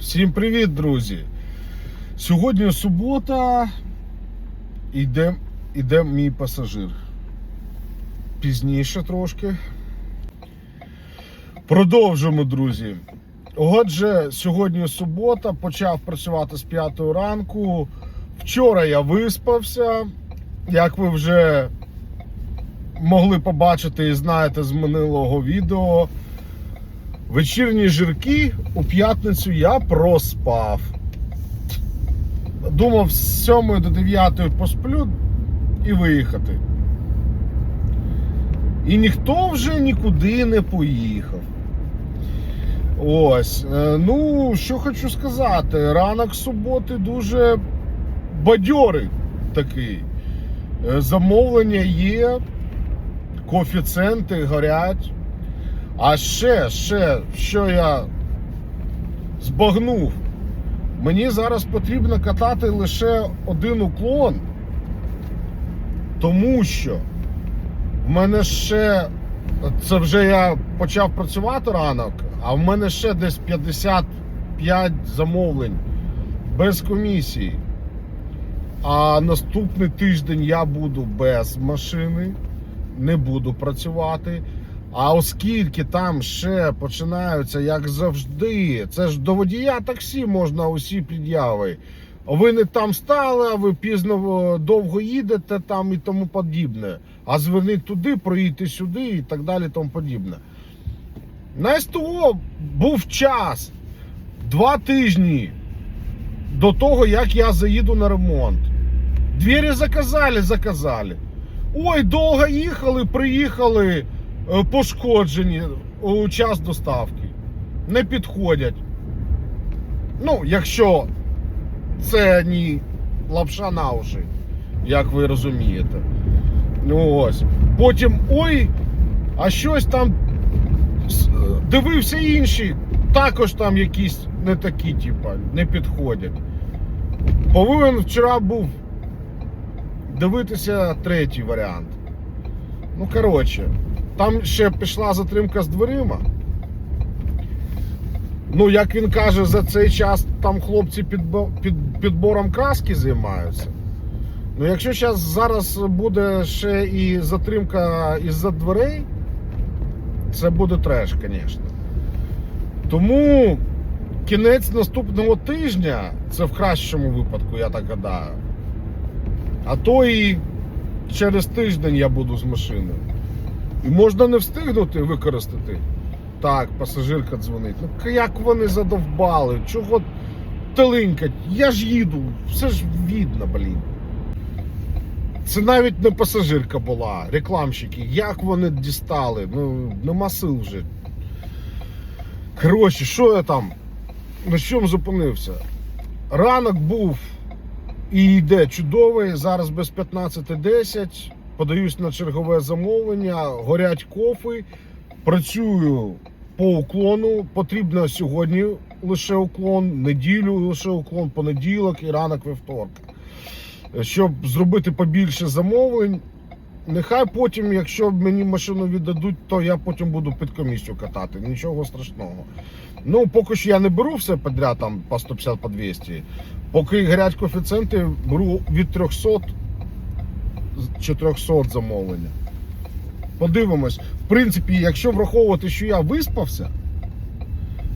Всім привіт, друзі! Сьогодні субота. Іде, іде мій пасажир. Пізніше трошки. Продовжимо, друзі. Отже, сьогодні субота, почав працювати з 5 ранку. Вчора я виспався. Як ви вже могли побачити і знаєте з минулого відео. Вечірні жирки у п'ятницю я проспав. Думав з 7 до 9 посплю і виїхати. І ніхто вже нікуди не поїхав. Ось. Е, Ну, що хочу сказати, ранок суботи дуже бадьорий такий. Е, Замовлення є, коефіцієнти горять. А ще, ще, що я збагнув, мені зараз потрібно катати лише один уклон, тому що в мене ще, це вже я почав працювати ранок, а в мене ще десь 55 замовлень без комісії. А наступний тиждень я буду без машини, не буду працювати. А оскільки там ще починаються, як завжди, це ж до водія таксі можна усі підяви. Ви не там стали, а ви пізно е, довго їдете там і тому подібне. А зверніть туди, проїдьте сюди і так далі, тому подібне. На СТО був час два тижні до того, як я заїду на ремонт. Двері заказали, заказали. Ой, довго їхали, приїхали пошкоджені у час доставки. Не підходять. Ну, якщо це не лапша на уші, як ви розумієте. Ну ось. Потім, ой, а щось там е, дивився інші, також там якісь не такі, типа, не підходять. Повинен вчора був дивитися третій варіант. Ну, коротше, там ще пішла затримка з дверима. Ну, як він каже, за цей час там хлопці підбо- під, підбором краски займаються. Ну, якщо щас, зараз буде ще і затримка із-за дверей, це буде треш, звісно. Тому кінець наступного тижня, це в кращому випадку, я так гадаю. А то і через тиждень я буду з машиною. Можна не встигнути використати. Так, пасажирка дзвонить. Ну як вони задовбали? Чого телинькать? Я ж їду, все ж видно, блін. Це навіть не пасажирка була, рекламщики. Як вони дістали? Ну, нема сил вже. Коротше, що я там? На чому зупинився? Ранок був і йде чудовий. Зараз без 15.10. Подаюсь на чергове замовлення, горять кофи. Працюю по уклону. Потрібно сьогодні лише уклон, неділю лише уклон, понеділок і ранок вівторка. Щоб зробити побільше замовлень. Нехай потім, якщо мені машину віддадуть, то я потім буду під комісію катати. Нічого страшного. Ну, поки що я не беру все подряд там по 150 по 200. Поки горять коефіцієнти, беру від 300 з 400 замовлення. Подивимось. В принципі, якщо враховувати, що я виспався,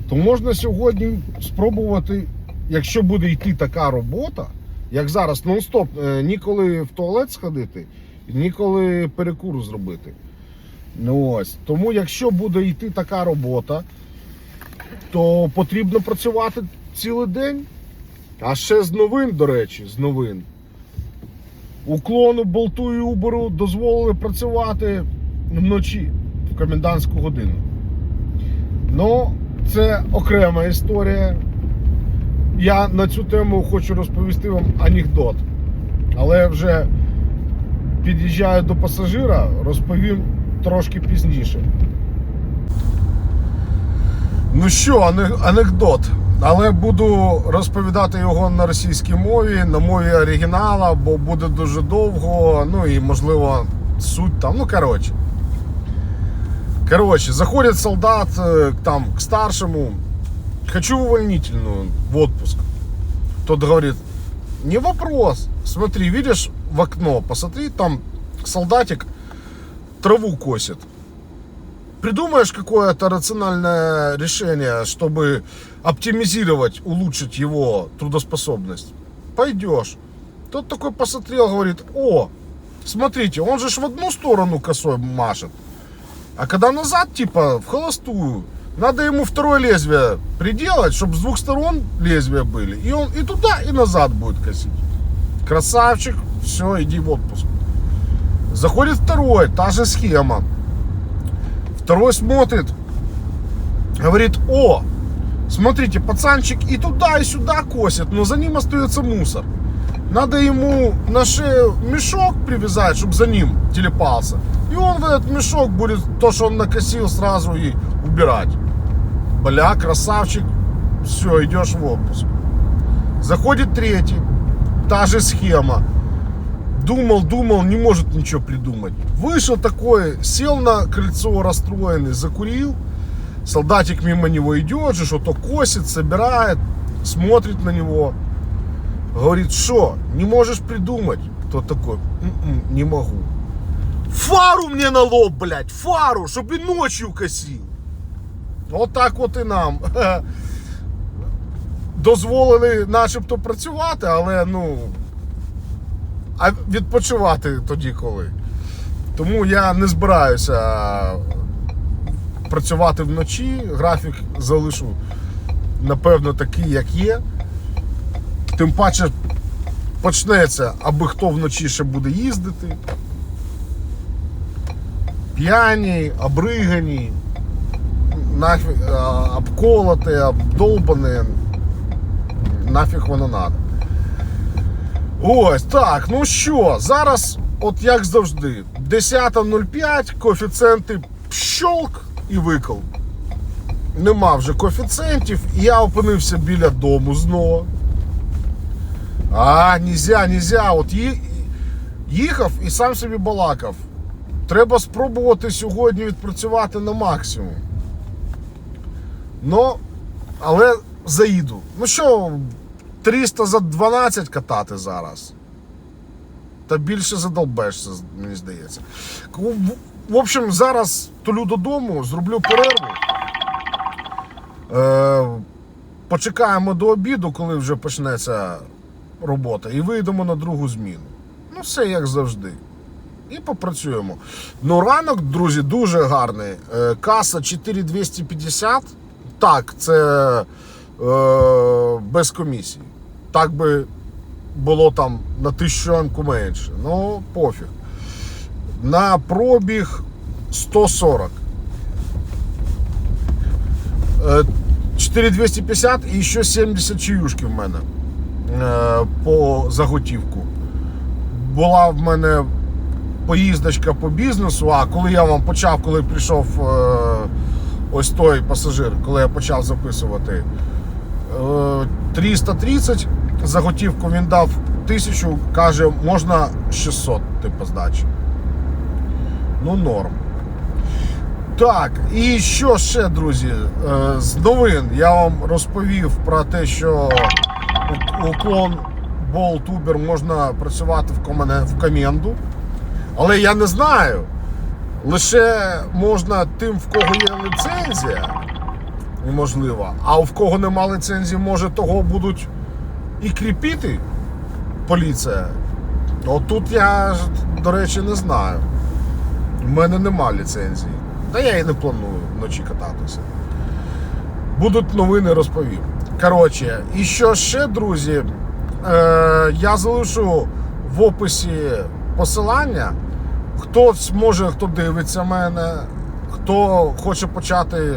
то можна сьогодні спробувати, якщо буде йти така робота, як зараз нон-стоп, е, ніколи в туалет сходити, ніколи перекуру зробити. Ну ось. Тому, якщо буде йти така робота, то потрібно працювати цілий день. А ще з новин, до речі, з новин. Уклону болту і убору дозволили працювати вночі в комендантську годину. Ну, це окрема історія. Я на цю тему хочу розповісти вам анекдот. Але вже під'їжджаю до пасажира, розповім трошки пізніше. Ну що, анекдот. Але буду розповідати його на російській мові, на мові оригінала, бо буде дуже довго. Ну і можливо суть там. Ну коротше. Коротше, заходить солдат е, там к старшому, хочу увольнительную, в отпуск. Тот говорит, не вопрос. Смотри, видишь в окно, посмотри, там солдатик траву косит. Придумаешь какое-то рациональное решение, чтобы оптимизировать, улучшить его трудоспособность? Пойдешь. Тот такой посмотрел, говорит, о, смотрите, он же ж в одну сторону косой машет. А когда назад, типа, в холостую, надо ему второе лезвие приделать, чтобы с двух сторон лезвия были. И он и туда, и назад будет косить. Красавчик, все, иди в отпуск. Заходит второй, та же схема. Второй смотрит, говорит, о, смотрите, пацанчик и туда, и сюда косит, но за ним остается мусор. Надо ему на шею мешок привязать, чтобы за ним телепался. И он в этот мешок будет то, что он накосил, сразу и убирать. Бля, красавчик. Все, идешь в отпуск. Заходит третий. Та же схема. Думал, думал, не может ничего придумать. Вышел такой, сел на крыльцо расстроенный, закурил. Солдатик мимо него идет же, что-то косит, собирает, смотрит на него. Говорит, что, не можешь придумать? Тот такой, «М-м, не могу. Фару мне на лоб, блядь, фару, щоб і ночью косив. От так от і нам. Дозволили начебто працювати, але ну. А відпочивати тоді коли. Тому я не збираюся працювати вночі. Графік залишу, напевно, такий, як є. Тим паче почнеться, аби хто вночі ще буде їздити. П'яні, обригані, обколоти, обдолбане. Нафіг воно надо. Ось так, ну що, зараз, от як завжди, 10.05, коефіцієнти щолк і викол. Нема вже коефіцієнтів, і я опинився біля дому знову. А, нельзя, нельзя. От їхав і сам собі балакав. Треба спробувати сьогодні відпрацювати на максимум. Ну, але заїду. Ну що, 300 за 12 катати зараз. Та більше задолбешся, мені здається. В- общем, зараз тулю додому, зроблю перерву. Е, почекаємо до обіду, коли вже почнеться робота, і вийдемо на другу зміну. Ну, все як завжди. І попрацюємо. Ну, ранок, друзі, дуже гарний. Е, Каса 4250. Так, це е, без комісії так би було там на тисячу менше. Ну, пофіг. На пробіг 140. 4250 е, і ще 70 чаюшків в мене е, по заготівку. Була в мене поїздочка по бізнесу, а коли я вам почав, коли прийшов е, ось той пасажир, коли я почав записувати 330 за готівку він дав тисячу, каже, можна 600 типу здачі. Ну, норм. Так, і що ще, друзі? Е, з новин я вам розповів про те, що уклон Болт Uber можна працювати в команду. Але я не знаю. Лише можна тим, в кого є ліцензія, можливо, а в кого нема ліцензії, може того будуть і кріпити поліція. От тут я, до речі, не знаю. У мене нема ліцензії. Та я і не планую вночі кататися. Будуть новини, розповім. Коротше, і що ще, друзі, е, я залишу в описі посилання. Хто може, хто дивиться мене, хто хоче почати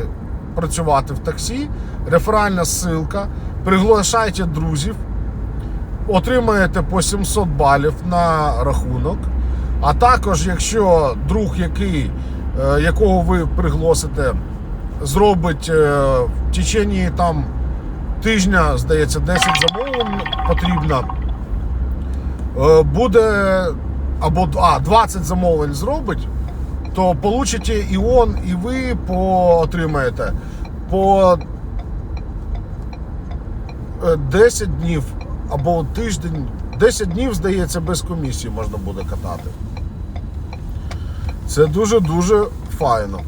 працювати в таксі, реферальна ссылка. Приглашайте друзів, отримаєте по 700 балів на рахунок. А також, якщо друг, який, е, якого ви пригласите, зробить е, в течение там тижня, здається, 10 замовлень потрібно, е, буде або а, 20 замовлень зробить, то получите і он, і ви отримаєте по е, 10 днів або тиждень, 10 днів, здається, без комісії можна буде катати. Це дуже-дуже файно.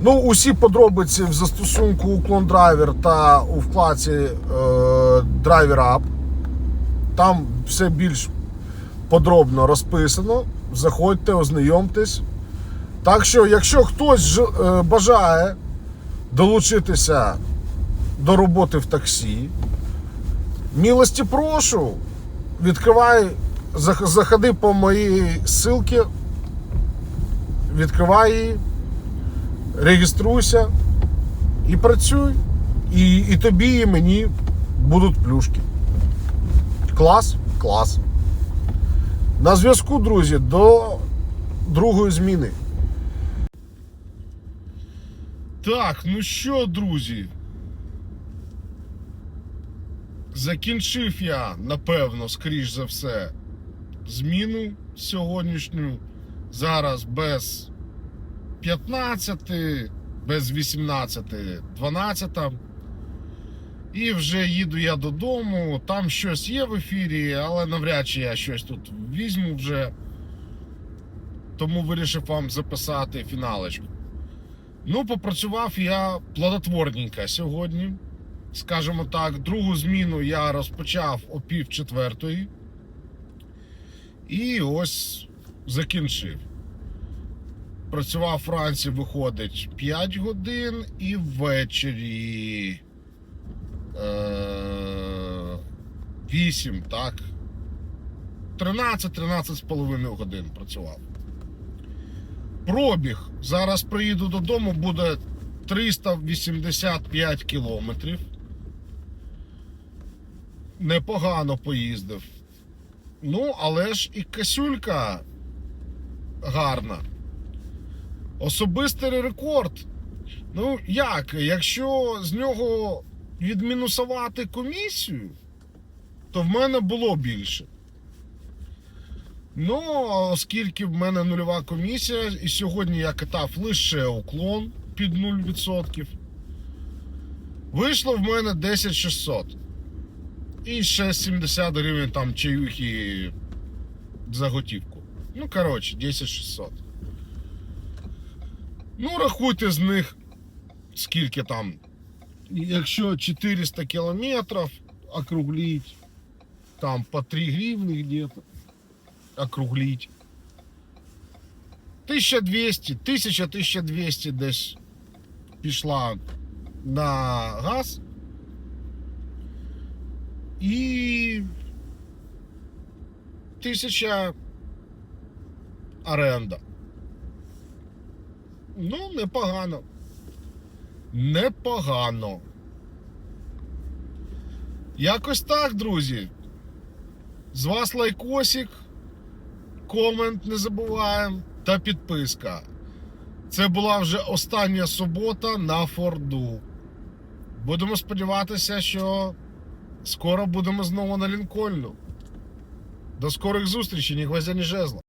Ну, усі подробиці в застосунку Уклон Драйвер та у вкладці е, Driver App. Там все більш подробно розписано. Заходьте, ознайомтесь. Так що, якщо хтось е, бажає долучитися до роботи в таксі, милості прошу, відкривай, заходи по моїй ссылці, відкривай її, реєструйся і працюй. І, і тобі, і мені будуть плюшки. Клас, клас. На зв'язку, друзі, до другої зміни. Так, ну що, друзі? Закінчив я, напевно, скоріш за все, зміну сьогоднішню. Зараз без 15, без 18, 12. І вже їду я додому. Там щось є в ефірі, але навряд чи я щось тут візьму вже. Тому вирішив вам записати фіналочку. Ну, попрацював я плодотворненько сьогодні. Скажімо так, другу зміну я розпочав о пів четвертої. І ось закінчив. Працював вранці, виходить 5 годин і ввечері е, 8, так. 13-13 з половиною годин працював. Пробіг. Зараз приїду додому, буде 385 кілометрів. Непогано поїздив. Ну, але ж і касюлька гарна. Особистий рекорд. Ну, як? Якщо з нього відмінусувати комісію, то в мене було більше. Ну, оскільки в мене нульова комісія, і сьогодні я катав лише уклон під 0%, вийшло в мене 10600. І ще 70 гривень там чаюхи за готівку. Ну, коротше, 10600. Ну, рахуйте з них, скільки там. Якщо 400 кілометрів округліть, там по 3 гривні где-то округлить. 1200, 1000-1200 десь пішла на газ. І 1000 оренда. Ну, непогано. Непогано. Якось так, друзі. З вас лайкосик, комент не забуваємо та підписка. Це була вже остання субота на Форду. Будемо сподіватися, що скоро будемо знову на Лінкольну. До скорих зустрічей, ні гвоздя, ні жезла.